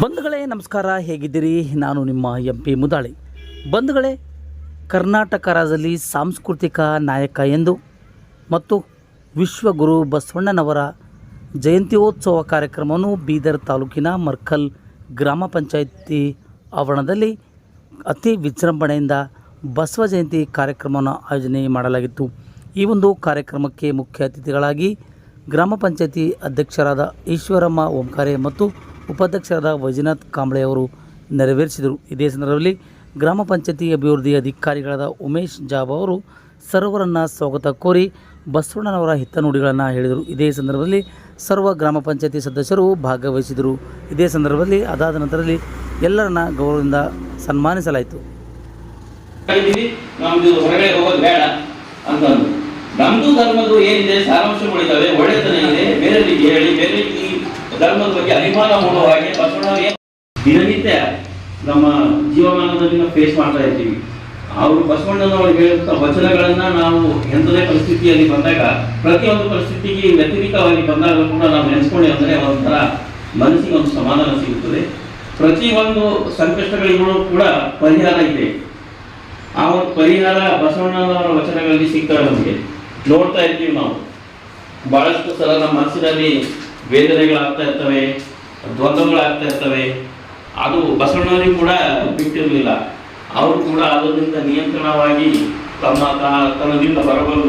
ಬಂಧುಗಳೇ, ನಮಸ್ಕಾರ. ಹೇಗಿದ್ದೀರಿ? ನಾನು ನಿಮ್ಮ ಎಂ ಪಿ ಮುದಾಳಿ. ಬಂಧುಗಳೇ, ಕರ್ನಾಟಕ ರಾಜ್ಯದಲ್ಲಿ ಸಾಂಸ್ಕೃತಿಕ ನಾಯಕ ಎಂದು ಮತ್ತು ವಿಶ್ವಗುರು ಬಸವಣ್ಣನವರ ಜಯಂತ್ಯೋತ್ಸವ ಕಾರ್ಯಕ್ರಮವನ್ನು ಬೀದರ್ ತಾಲೂಕಿನ ಮರ್ಕಲ್ ಗ್ರಾಮ ಪಂಚಾಯಿತಿ ಆವರಣದಲ್ಲಿ ಅತಿ ವಿಜೃಂಭಣೆಯಿಂದ ಬಸವ ಜಯಂತಿ ಕಾರ್ಯಕ್ರಮವನ್ನು ಆಯೋಜನೆ ಮಾಡಲಾಗಿತ್ತು. ಈ ಒಂದು ಕಾರ್ಯಕ್ರಮಕ್ಕೆ ಮುಖ್ಯ ಅತಿಥಿಗಳಾಗಿ ಗ್ರಾಮ ಪಂಚಾಯತಿ ಅಧ್ಯಕ್ಷರಾದ ಈಶ್ವರಮ್ಮ ಓಂಕಾರೆ ಮತ್ತು ಉಪಾಧ್ಯಕ್ಷರಾದ ವೈಜನಾಥ್ ಕಾಂಬ್ಳೆ ಅವರು ನೆರವೇರಿಸಿದರು. ಇದೇ ಸಂದರ್ಭದಲ್ಲಿ ಗ್ರಾಮ ಪಂಚಾಯತಿ ಅಭಿವೃದ್ಧಿ ಅಧಿಕಾರಿಗಳಾದ ಉಮೇಶ್ ಜಾಬ್ ಅವರು ಸರ್ವರನ್ನು ಸ್ವಾಗತ ಕೋರಿ ಬಸವಣ್ಣನವರ ಹಿತನುಡಿಗಳನ್ನು ಹೇಳಿದರು. ಇದೇ ಸಂದರ್ಭದಲ್ಲಿ ಸರ್ವ ಗ್ರಾಮ ಪಂಚಾಯತಿ ಸದಸ್ಯರು ಭಾಗವಹಿಸಿದರು. ಇದೇ ಸಂದರ್ಭದಲ್ಲಿ ಅದಾದ ನಂತರದಲ್ಲಿ ಎಲ್ಲರನ್ನ ಗೌರವದಿಂದ ಸನ್ಮಾನಿಸಲಾಯಿತು. ನಮ್ದು ಧರ್ಮದ್ದು ಏನಿದೆ ಸಾರಾಂಶಗಳಿದ್ದಾವೆ ಒಳ್ಳೆತನ ಇದೆ, ಬೇರೆಯವರಿಗೆ ಹೇಳಿ ಬೇರೆ ಧರ್ಮದ ಬಗ್ಗೆ ಅಭಿಮಾನ ಮೂಡುವ ಹಾಗೆ ದಿನನಿತ್ಯ ನಮ್ಮ ಜೀವಮಾನದಲ್ಲಿ ನಾವು ಫೇಸ್ ಮಾಡ್ತಾ ಇದ್ದೀವಿ ಅವರು ಬಸವಣ್ಣನವರು ಹೇಳುವಂತ ವಚನಗಳನ್ನ ನಾವು ಎಂಥದೇ ಪರಿಸ್ಥಿತಿಯಲ್ಲಿ ಬಂದಾಗ, ಪ್ರತಿಯೊಂದು ಪರಿಸ್ಥಿತಿಗೆ ವ್ಯತಿರಿಕ್ತವಾಗಿ ಬಂದಾಗ ಕೂಡ ನಾವು ನೆನೆಸ್ಕೊಂಡೆ ಅಂದರೆ ಒಂಥರ ಮನಸ್ಸಿಗೆ ಒಂದು ಸಮಾಧಾನ ಸಿಗುತ್ತದೆ. ಪ್ರತಿಯೊಂದು ಸಂಕಷ್ಟಗಳಿಗೂ ಕೂಡ ಪರಿಹಾರ ಇದೆ. ಆ ಒಂದು ಪರಿಹಾರ ಬಸವಣ್ಣನವರ ವಚನಗಳಲ್ಲಿ ಸಿಗ್ತವೆ ನಮಗೆ. ನೋಡ್ತಾ ಇರ್ತೀವಿ ನಾವು. ಬಹಳಷ್ಟು ಸಲ ನಮ್ಮ ಮನಸ್ಸಿನಲ್ಲಿ ವೇದನೆಗಳಾಗ್ತಾ ಇರ್ತವೆ, ದ್ವಂದ್ವಗಳಾಗ್ತಾ ಇರ್ತವೆ, ಅದು ಬಸವಣ್ಣವರಿಗೆ ಕೂಡ ಬಿಟ್ಟಿರಲಿಲ್ಲ. ಅವರು ಕೂಡ ಅದರಿಂದ ನಿಯಂತ್ರಣವಾಗಿ ತಮ್ಮ ತನದಿಂದ ಬರಬಲ್ಲ